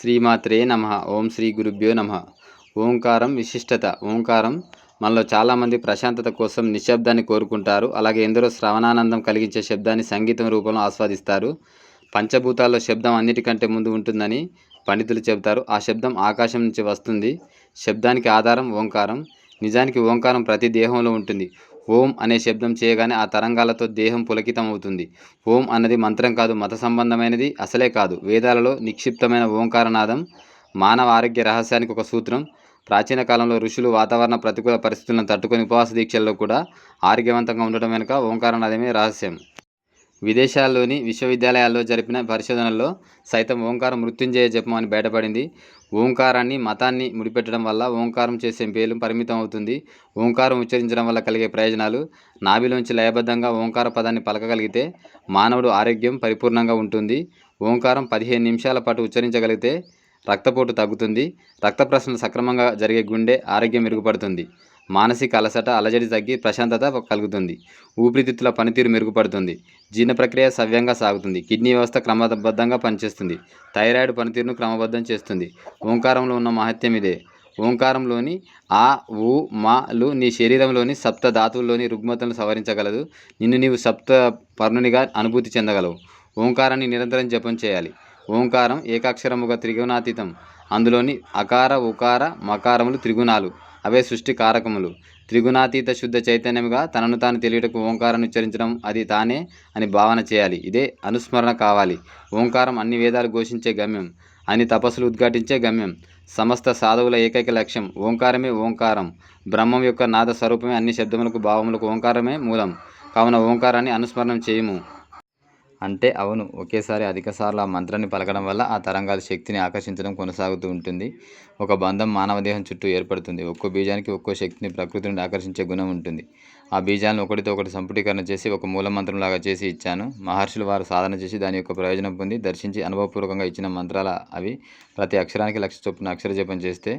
శ్రీమాత్రే నమ. ఓం శ్రీ గురుభ్యో నమ. ఓంకారం విశిష్టత. ఓంకారం మనలో చాలామంది ప్రశాంతత కోసం నిశ్శబ్దాన్ని కోరుకుంటారు. అలాగే ఎందరో శ్రవణానందం కలిగించే శబ్దాన్ని సంగీతం రూపంలో ఆస్వాదిస్తారు. పంచభూతాల్లో శబ్దం అన్నిటికంటే ముందు ఉంటుందని పండితులు చెబుతారు. ఆ శబ్దం ఆకాశం నుంచి వస్తుంది. శబ్దానికి ఆధారం ఓంకారం. నిజానికి ఓంకారం ప్రతి దేహంలో ఉంటుంది. ఓం అనే శబ్దం చేయగానే ఆ తరంగాలతో దేహం పులకితం అవుతుంది ఓం అన్నది మంత్రం కాదు మత సంబంధమైనది అసలే కాదు. వేదాలలో నిక్షిప్తమైన ఓంకారనాదం మానవ ఆరోగ్య రహస్యానికి ఒక సూత్రం. ప్రాచీన కాలంలో ఋషులు వాతావరణ ప్రతికూల పరిస్థితులను తట్టుకొని ఉపవాస దీక్షల్లో కూడా ఆరోగ్యవంతంగా ఉండటం వెనుక ఓంకారనాదమే రహస్యం. విదేశాల్లోని విశ్వవిద్యాలయాల్లో జరిపిన పరిశోధనల్లో సైతం ఓంకారం మృత్యుంజయ జపం అని బయటపడింది. ఓంకారాన్ని మతాన్ని ముడిపెట్టడం వల్ల ఓంకారం చేసే మేలు పరిమితం అవుతుంది ఓంకారం ఉచ్చరించడం వల్ల కలిగే ప్రయోజనాలు నాభిలోంచి లయబద్ధంగా ఓంకార పదాన్ని పలకగలిగితే మానవుడు ఆరోగ్యం పరిపూర్ణంగా ఉంటుంది. ఓంకారం పదిహేను నిమిషాల పాటు ఉచ్చరించగలిగితే రక్తపోటు తగ్గుతుంది. రక్త ప్రసరణ సక్రమంగా జరిగే గుండె ఆరోగ్యం మెరుగుపడుతుంది. మానసిక అలసట అలజడి తగ్గి ప్రశాంతత కలుగుతుంది. ఊపిరితిత్తుల పనితీరు మెరుగుపడుతుంది. జీర్ణ ప్రక్రియ సవ్యంగా సాగుతుంది. కిడ్నీ వ్యవస్థ క్రమబద్ధంగా పనిచేస్తుంది. థైరాయిడ్ పనితీరును క్రమబద్ధం చేస్తుంది. ఓంకారంలో ఉన్న మహత్యం ఇదే. ఓంకారంలోని ఆ ఊ మాలు నీ శరీరంలోని సప్త ధాతువుల్లోని రుగ్మతలను సవరించగలదు. నిన్ను నీవు సప్త పర్ణునిగా అనుభూతి చెందగలవు. ఓంకారాన్ని నిరంతరం జపం చేయాలి. ఓంకారం ఏకాక్షరముగా త్రిగుణాతీతం. అందులోని అకార ఉకార మకారములు త్రిగుణాలు. అవే సృష్టి కారకములు త్రిగుణాతీత శుద్ధ చైతన్యముగా తనను తాను తెలియటకు ఓంకారాన్ని ఉచ్చరించడం అది తానే అని భావన చేయాలి. ఇదే అనుస్మరణ కావాలి. ఓంకారం అన్ని వేదాలు ఘోషించే గమ్యం అన్ని తపస్సులు ఉద్ఘాటించే గమ్యం సమస్త సాధువుల ఏకైక లక్ష్యం ఓంకారమే ఓంకారం. బ్రహ్మం యొక్క నాద స్వరూపమే అన్ని శబ్దములకు భావములకు ఓంకారమే మూలం. కావున ఓంకారాన్ని అనుస్మరణం చేయము. అంటే అవును ఒకేసారి అధికసార్లు ఆ మంత్రాన్ని పలకడం వల్ల ఆ తరంగాల శక్తిని ఆకర్షించడం కొనసాగుతూ ఉంటుంది. ఒక బంధం మానవ దేహం చుట్టూ ఏర్పడుతుంది. ఒక్కో బీజానికి ఒక్కో శక్తిని ప్రకృతి నుండి ఆకర్షించే గుణం ఉంటుంది. ఆ బీజాలను ఒకటితో ఒకటి సంపుటీకరణ చేసి ఒక మూల మంత్రంలాగా చేసి ఇచ్చాను. మహర్షులు వారు సాధన చేసి దాని యొక్క ప్రయోజనం పొంది దర్శించి అనుభవపూర్వకంగా ఇచ్చిన మంత్రాల అవి ప్రతి అక్షరానికి లక్ష చొప్పున అక్షర జపం చేస్తే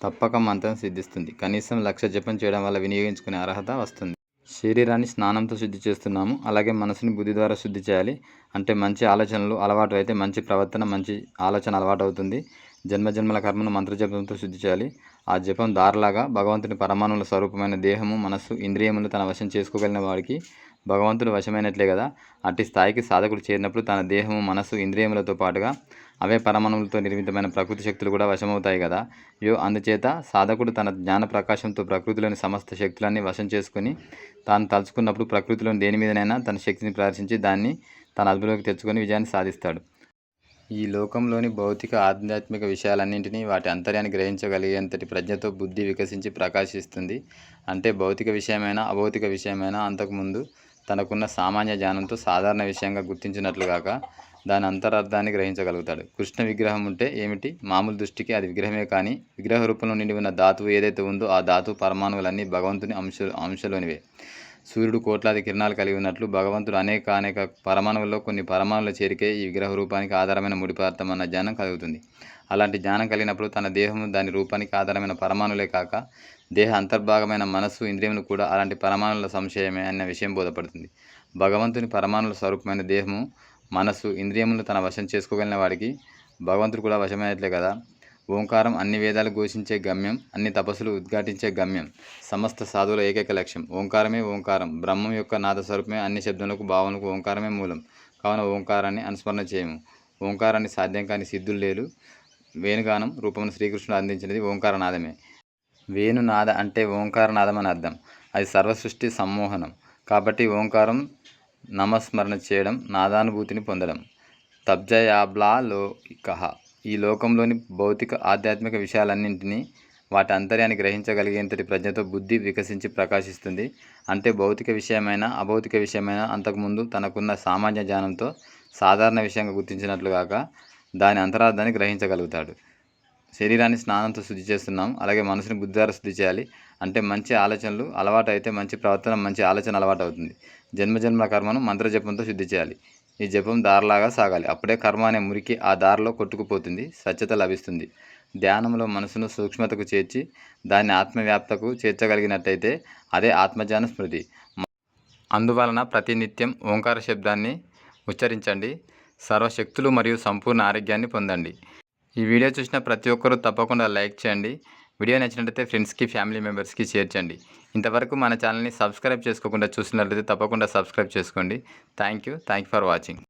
తప్పక మంత్రం సిద్ధిస్తుంది. కనీసం లక్ష జపం చేయడం వల్ల వినియోగించుకునే అర్హత వస్తుంది. శరీరాన్ని స్నానంతో శుద్ధి చేస్తున్నాము. అలాగే మనసుని బుద్ధి ద్వారా శుద్ధి చేయాలి. అంటే మంచి ఆలోచనలు అలవాటు అయితే మంచి ప్రవర్తన మంచి ఆలోచన అలవాటు అవుతుంది. జన్మజన్మల కర్మను మంత్రజపంతో శుద్ధి చేయాలి. ఆ జపం దారిలాగా భగవంతుని పరమాణుల స్వరూపమైన దేహము మనస్సు ఇంద్రియములు తన వశం చేసుకోగలిగిన వాడికి భగవంతుడు వశమైనట్లే కదా. అట్టి స్థాయికి సాధకుడు చేరినప్పుడు తన దేహము మనస్సు ఇంద్రియములతో పాటుగా అవే పరమాణువులతో నిర్మితమైన ప్రకృతి శక్తులు కూడా వశమవుతాయి కదా. యో అందుచేత సాధకుడు తన జ్ఞాన ప్రకాశంతో ప్రకృతిలోని సమస్త శక్తులన్నీ వశం చేసుకుని తాను తలుచుకున్నప్పుడు ప్రకృతిలోని దేని మీదనైనా తన శక్తిని ప్రదర్శించి దాన్ని తన అదుపులోకి తెచ్చుకొని విజయాన్ని సాధిస్తాడు. ఈ లోకంలోని భౌతిక ఆధ్యాత్మిక విషయాలన్నింటినీ వాటి అంతర్యాన్ని గ్రహించగలిగేంతటి ప్రజ్ఞతో బుద్ధి వికసించి ప్రకాశిస్తుంది. అంటే భౌతిక విషయమైనా అభౌతిక విషయమైనా అంతకుముందు తనకున్న సామాన్య జ్ఞానంతో సాధారణ విషయంగా గుర్తించినట్లుగాక దాని అంతరార్థాన్ని గ్రహించగలుగుతాడు. కృష్ణ విగ్రహం ఉంటే ఏమిటి? మామూలు దృష్టికి అది విగ్రహమే కానీ విగ్రహ రూపంలో నిండి ఉన్న ధాతువు ఏదైతే ఉందో ఆ ధాతువు పరమాణువులన్నీ భగవంతుని అంశ అంశలోనివే. సూర్యుడు కోట్లాది కిరణాలు కలిగి ఉన్నట్లు భగవంతుడు అనేక అనేక పరమాణువుల్లో కొన్ని పరమాణుల చేరికే ఈ విగ్రహ రూపానికి ఆధారమైన ముడి పదార్థం అన్న జ్ఞానం కలుగుతుంది. అలాంటి జ్ఞానం కలిగినప్పుడు తన దేహం దాని రూపానికి ఆధారమైన పరమాణులే కాక దేహ అంతర్భాగమైన మనస్సు ఇంద్రియములు కూడా అలాంటి పరమాణుల సంశయమే అన్న విషయం బోధపడుతుంది. భగవంతుని పరమాణుల స్వరూపమైన దేహము మనస్సు ఇంద్రియములు తన వశం చేసుకోగలిగిన వాడికి భగవంతుడు కూడా వశమైనట్లే కదా? ఓంకారం అన్ని వేదాలు ఘోషించే గమ్యం అన్ని తపస్సులు ఉద్ఘాటించే గమ్యం. సమస్త సాధువుల ఏకైక లక్ష్యం. ఓంకారమే ఓంకారం. బ్రహ్మం యొక్క నాద స్వరూపమే అన్ని శబ్దములకు భావనకు ఓంకారమే మూలం. కావున ఓంకారాన్ని అనుస్మరణ చేయము. ఓంకారాన్ని సాధ్యం కాని సిద్ధులు లేరు. వేణుగానం రూపమును శ్రీకృష్ణుడు అందించినది ఓంకారనాదమే. వేణునాద అంటే ఓంకారనాదం అని అర్థం. అది సర్వసృష్టి సమ్మోహనం. కాబట్టి ఓంకారం నమస్మరణ చేయడం నాదానుభూతిని పొందడం. తబ్జయాబ్లా లో కహ ఈ లోకంలోని భౌతిక ఆధ్యాత్మిక విషయాలన్నింటినీ వాటి అంతర్యాన్ని గ్రహించగలిగేంతటి ప్రజ్ఞతో బుద్ధి వికసించి ప్రకాశిస్తుంది. అంటే భౌతిక విషయమైన అభౌతిక విషయమైన అంతకుముందు తనకున్న సామాన్య జ్ఞానంతో సాధారణ విషయంగా గుర్తించినట్లుగాక దాని అంతరార్థాన్ని గ్రహించగలుగుతాడు. శరీరాన్ని స్నానంతో శుద్ధి చేస్తున్నాం అలాగే మనసుని బుద్ధి ద్వారా శుద్ధి చేయాలి. అంటే మంచి ఆలోచనలు అలవాటు అయితే మంచి ప్రవర్తన మంచి ఆలోచన అలవాటు అవుతుంది జన్మజన్మ కర్మను మంత్రజపంతో శుద్ధి చేయాలి. ఈ జపం దారిలాగా సాగాలి. అప్పుడే కర్మ అనే మురికి ఆ దారిలో కొట్టుకుపోతుంది. స్వచ్ఛత లభిస్తుంది. ధ్యానంలో మనసును సూక్ష్మతకు చేర్చి దాన్ని ఆత్మవ్యాప్తకు చేర్చగలిగినట్టయితే అదే ఆత్మజ్ఞాన స్మృతి. అందువలన ప్రతినిత్యం ఓంకార శబ్దాన్ని ఉచ్చరించండి. సర్వశక్తులు మరియు సంపూర్ణ ఆరోగ్యాన్ని పొందండి. ఈ వీడియో చూసిన ప్రతి ఒక్కరూ తప్పకుండా లైక్ చేయండి. వీడియో నచ్చినట్లయితే ఫ్రెండ్స్కి ఫ్యామిలీ మెంబర్స్కి షేర్ చేయండి. ఇంతవరకు మన ఛానల్ని సబ్స్క్రైబ్ చేసుకోకుండా చూసినట్లయితే తప్పకుండా సబ్స్క్రైబ్ చేసుకోండి. Thank you thank you for watching